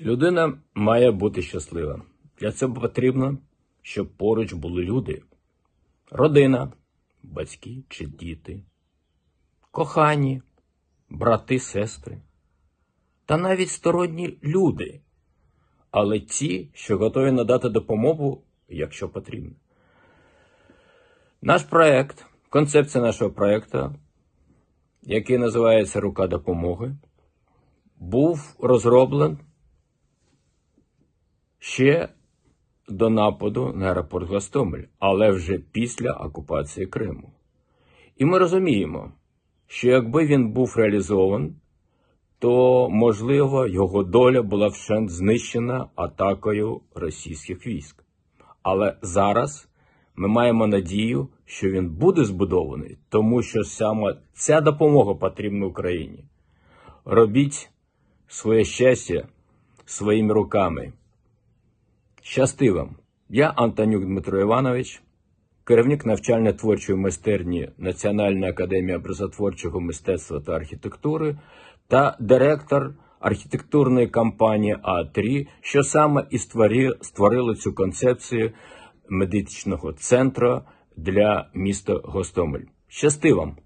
Людина має бути щаслива. Для цього потрібно, щоб поруч були люди. Родина, батьки чи діти, кохані, брати, сестри, та навіть сторонні люди, але ті, що готові надати допомогу, якщо потрібно. Наш проект, концепція нашого проекту, який називається Рука допомоги, був розроблений ще до нападу на аеропорт Гостомель, але вже після окупації Криму. І ми розуміємо, що якби він був реалізований, то, можливо, його доля була вщент знищена атакою російських військ. Але зараз ми маємо надію, що він буде збудований, тому що саме ця допомога потрібна Україні. Робіть своє щастя своїми руками. Щасти вам! Я Антонюк Дмитро Іванович, керівник навчально-творчої майстерні Національної академії образотворчого мистецтва та архітектури та директор архітектурної компанії А3, що саме і створили цю концепцію медичного центру для міста Гостомель. Щасти вам!